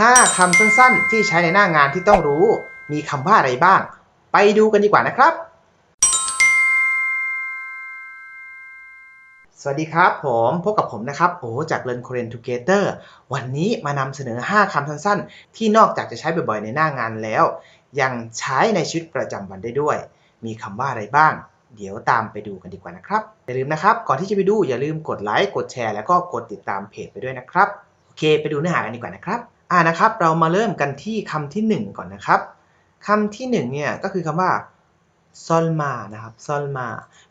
5คำสั้นๆ ที่ใช้ในหน้างานที่ต้องรู้ มีคำว่าอะไรบ้าง ไปดูกันดีกว่านะครับ สวัสดีครับผมพบกับผมนะครับโอ้จาก Learn Korean Together วันนี้มานำเสนอ 5คำสั้นๆ ที่นอกจากจะใช้บ่อยๆ ในหน้างานแล้ว ยังใช้ในชีวิตประจำวันได้ด้วย มีคำว่าอะไรบ้างเดี๋ยวตามไปดูกันดีกว่านะครับ อย่าลืมนะครับ ก่อนที่จะไปดูอย่าลืมกดไลค์ กดแชร์ แล้วก็กดติดตามเพจไปด้วยนะครับ โอเค ไปดูเนื้อหากันดีกว่านะครับ อ่านะครับ เรามาเริ่มกันที่คำที่ 1 ก่อนนะครับคำที่ 1 เนี่ยก็คือคำว่าซอนมานะครับซอนมา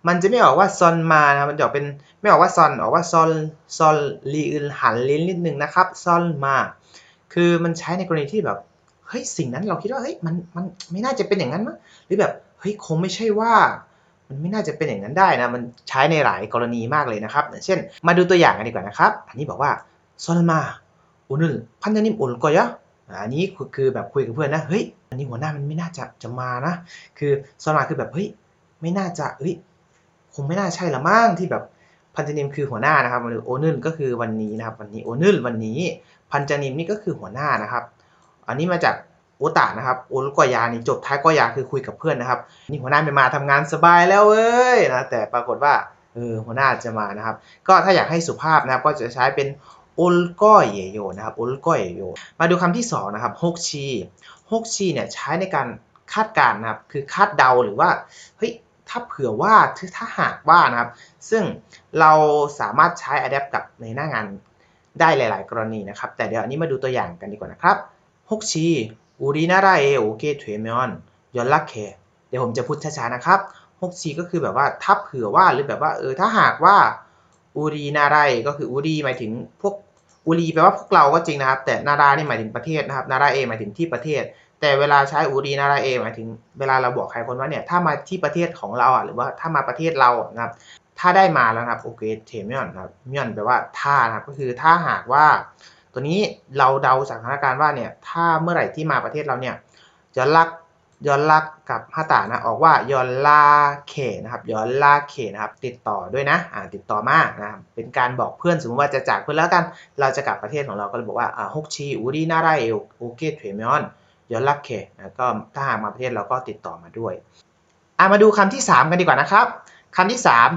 มันจะไม่ออกว่าซอนมานะครับมันจะออกเป็นไม่ออกว่าซอนออกว่าซอนซอนลีอึนหันลิ้นนิดนึงนะครับซอนมา คือมันใช้ในกรณีที่แบบเฮ้ยสิ่งนั้นเราคิดว่าเฮ้ยมันมันไม่น่าจะเป็นอย่างนั้นมั้งหรือแบบเฮ้ยคงไม่ใช่ว่า มันไม่น่าจะเป็นอย่างนั้นได้นะมันใช้ในหลายกรณีมากเลยนะครับเช่น มาดูตัวอย่างกันดีกว่านะครับ อันนี้บอกว่าซอนมา อุนึพันธนิมอุลกอยะอันนี้คือแบบคุยกับเพื่อนนะเฮ้ยอันนี้หัวหน้ามันไม่น่าจะจะมานะ คือซอนมาคือแบบเฮ้ยไม่น่าจะเฮ้ยคงไม่น่าใช่ละมั้งที่แบบพันธนิมคือหัวหน้านะครับหรือโอนึนก็คือวันนี้นะครับวันนี้โอนึนวันนี้ พันจนิมนี่ก็คือหัวหน้านะครับ อันนี้มาจากโอตานะครับโอลกอยานี่จบท้ายกอยาคือคุยกับเพื่อนนะครับนี่หัวหน้าไม่มาทำงานสบายแล้วเว้ยนะแต่ปรากฏว่าเออหัวหน้าจะมานะครับ ก็ถ้าอยากให้สุภาพนะครับก็จะใช้เป็น อุลก้อยเยโยนะครับอุลก้อยเยโยมาดูคำที่2นะครับฮกชีฮกชีเนี่ยใช้ในการคาดการณ์นะครับคือคาดเดาหรือว่าเฮ้ยถ้าเผื่อว่าถ้าหากว่านะครับ ซึ่งเราสามารถใช้อัดแอปกับในหน้างานได้หลาย ๆ กรณีนะครับ แต่เดี๋ยวอันนี้มาดูตัวอย่างกันดีกว่านะครับฮกชีอูรินาไรเอโอเกเทเวมอนยอนลักเคเดี๋ยวผมจะพูดช้า ๆ นะครับฮกชีก็คือแบบว่าถ้าเผื่อว่าหรือแบบว่าเออถ้าหากว่า อูรีนาไรก็คืออูรีหมายถึงพวกอูรีแปลว่าพวกเราก็จริงนะครับ แต่นารานี่หมายถึงประเทศนะครับ นาราเอหมายถึงที่ประเทศ แต่เวลาใช้อูรีนาราเอหมายถึงเวลาเราบอกใครคนว่าเนี่ยถ้ามาที่ประเทศของเราอะหรือว่าถ้ามาประเทศเรานะครับ ถ้าได้มาแล้วนะครับโอเคเทมิออนครับมิออนแปลว่าถ้านะครับก็คือถ้าหากว่า ตัวนี้เราเดาจากสถานการณ์ว่าเนี่ยถ้าเมื่อไหร่ที่มาประเทศเราเนี่ยย้อนลัก ย้อนลักกับฮัตตานะออกว่าย้อนลาเขนะครับย้อนลาเขนะครับติดต่อด้วยนะอ่าติดต่อมากนะครับเป็นการบอกเพื่อนสมมติว่าจะจากเพื่อนแล้วกัน เราจะกลับประเทศของเราก็เลยบอกว่าอ่าฮกชีอูรีนาไรเอลโอเคเทมิออนย้อนลักเขนะก็ถ้าหากมาประเทศเราก็ติดต่อมาด้วยอ่ามาดูคำที่สามกันดีกว่านะครับคำที่สาม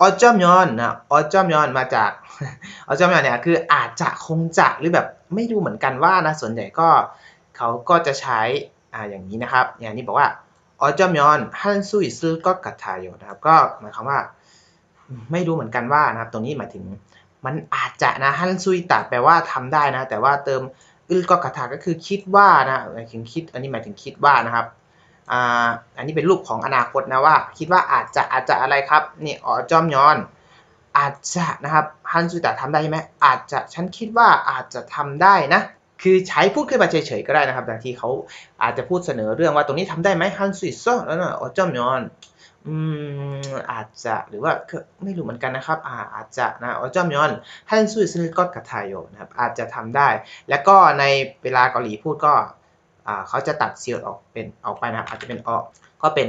ออจอมยอนนะออจอมยอนมาจากออจอมยอนเนี่ยคืออาจจะคงจะหรือแบบไม่รู้เหมือนกันว่านะส่วนใหญ่ก็เขาก็จะใช้ อ่าอย่างนี้นะครับอย่างนี้บอกว่าออจอมยอนฮันซุยซึก็กัตทายนะครับ ก็หมายความว่า ไม่รู้เหมือนกันว่านะครับ ตรงนี้หมายถึงมันอาจจะนะฮันซุยตัดแปลว่าทำได้นะ แต่ว่าเติมอึลก็กัตทาก็คือคิดว่านะหมายถึงคิด อันนี้หมายถึงคิดว่านะครับอ่าอันนี้เป็นรูปของอนาคตนะว่า คิดว่าอาจจะอาจจะอะไรครับนี่อ๋อจอมยอน อาจจะนะครับฮันซูตะทำได้ใช่ไหมอาจจะฉันคิดว่าอาจจะทำได้นะ คือใช้พูดขึ้นมาเฉยๆก็ได้นะครับบางทีเขาอาจจะพูดเสนอเรื่องว่าตรงนี้ทำได้ไหมฮันซูซอแล้วนะอ๋อจอมยอนอืมอาจจะหรือว่าไม่รู้เหมือนกันนะครับอ่าอาจจะนะอ๋อจอมยอนฮันซูซึก็กะทายโยนะครับอาจจะทำได้ แล้วก็ในเวลาเกาหลีพูดก็อ่าเขาจะตัดเซียออกเป็นออกไปนะครับอาจจะเป็นออกก็เป็น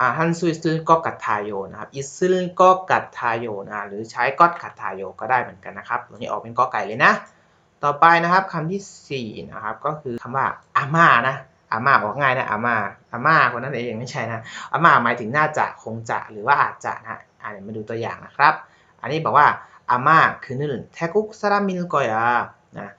อ่าฮันซุยซึก็กัดทายโยนะครับอิซึนก็กัดทายโยนะหรือใช้ก็กัดทายโยก็ได้เหมือนกันนะครับตัวนี้ออกเป็นกอไก่เลยนะ ต่อไปนะครับคำที่สี่นะครับ ก็คือคำว่าอาม่านะอาม่าออกง่ายนะอาม่าอาม่าคนนั้นเองไม่ใช่นะอาม่าหมายถึงน่าจะคงจะหรือว่าอาจจะนะอ่าเดี๋ยวมาดูตัวอย่างนะครับ อันนี้บอกว่าอาม่าคือนึ่งแทกุกซารามินกอยานะ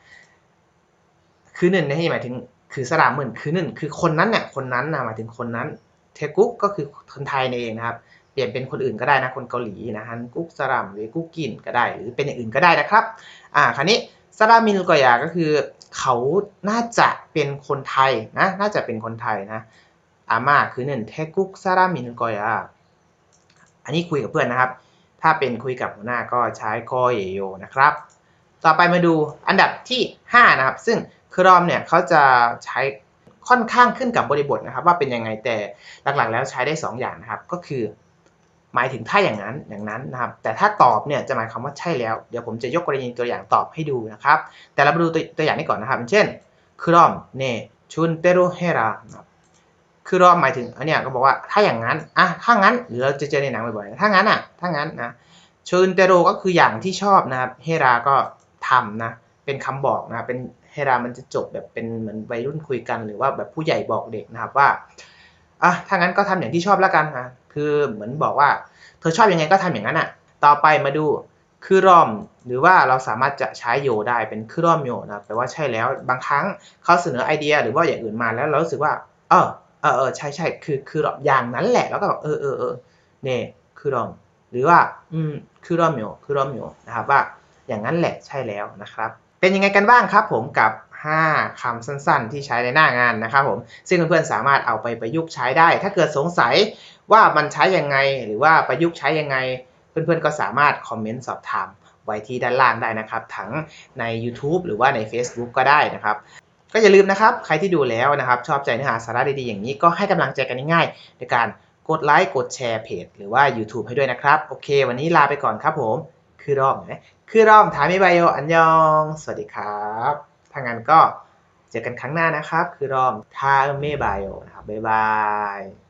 คือหนึ่งในที่หมายถึงคือสระหมื่นคือหนึ่งคือคนนั้นเนี่ยคนนั้นนะหมายถึงคนนั้นเทกุกก็คือคนไทยนี่เองนะครับ เปลี่ยนเป็นคนอื่นก็ได้นะคนเกาหลีนะฮันกุกสรัมหรือกุกกินก็ได้ หรือเป็นอย่างอื่นก็ได้นะครับ อ่าคราวนี้ สรามินกอยาก็คือ เขาน่าจะเป็นคนไทยนะ น่าจะเป็นคนไทยนะ อาม่าคือหนึ่งเทกุกสรามินกอยา อันนี้คุยกับเพื่อนนะครับ ถ้าเป็นคุยกับหัวหน้าก็ใช้กอยโยนะครับ ต่อไปมาดูอันดับที่ 5 นะครับ ซึ่งครอมเนี่ยเขาจะใช้ค่อนข้างขึ้นกับบริบทนะครับ ว่าเป็นยังไงแต่หลักๆ แล้วใช้ได้ 2 อย่างนะครับ ก็คือ หมายถึงถ้าอย่างนั้นอย่างนั้นนะครับ แต่ถ้าตอบเนี่ยจะหมายความว่าใช่แล้ว เดี๋ยวผมจะยกกรณีตัวอย่างตอบให้ดูนะครับ แต่เรามาดูตัวตวอย่างนี้ก่อนนะครับ เช่นครอมเนชุนเตโรเฮราครับคือรอมหมายถึงอันเนี้ยก็บอกว่าถ้าอย่างนั้นอะถ้างั้นหรือเราจะเจอในหนังบ่อยๆถ้างั้นอะถ้างั้นนะชุนเตโรก็คืออย่างที่ชอบนะครับเฮราก็ทำนะเป็นคำบอกนะเป็นเฮรามันจะจบแบบเป็นเหมือนวัยรุ่นคุยกัน หรือว่าแบบผู้ใหญ่บอกเด็กนะครับว่าอะถ้างั้นก็ทำอย่างที่ชอบแล้วกันนะ คือเหมือนบอกว่า เธอชอบยังไงก็ทำอย่างนั้นอะ ต่อไปมาดูคือรอม หรือว่าเราสามารถจะใช้โยได้เป็นคือรอมโยนะแปลว่าใช่แล้วบางครั้งเขาเสนอไอเดียหรือว่าอย่างอื่นมาแล้วเรารู้สึกว่า เออเออเออใช่ใช่คือคือรอมอย่างนั้นแหละแล้วก็แบบเออเออเออเนี่ยคือรอม หรือว่าอืมคือรอมโยคือรอมโยนะครับว่าอย่างนั้นแหละใช่แล้วนะครับ เป็นยังไงกันบ้างครับผมกับ 5คำสั้นๆ ที่ใช้ในหน้างานนะครับผมซึ่งเพื่อนๆสามารถเอาไปประยุกต์ใช้ได้ ถ้าเกิดสงสัยว่ามันใช้ยังไง หรือว่าประยุกต์ใช้ยังไง เพื่อนๆก็สามารถคอมเมนต์สอบถามไว้ที่ด้านล่างได้นะครับ ทั้งใน YouTube หรือว่าใน Facebook ก็ได้นะครับ ก็อย่าลืมนะครับ ใครที่ดูแล้วนะครับ ชอบใจเนื้อหาสาระดีๆอย่างนี้ก็ให้กำลังใจกันง่ายๆในการกดไลค์กดแชร์เพจหรือว่า YouTube ให้ด้วยนะครับ โอเค วันนี้ลาไปก่อนครับผม คือรอมนะคือรอมถามิบายโออันยอง สวัสดีครับ ถ้างั้นก็เจอกันครั้งหน้านะครับ คือรอมทาเมบายโอนะครับบ๊ายบาย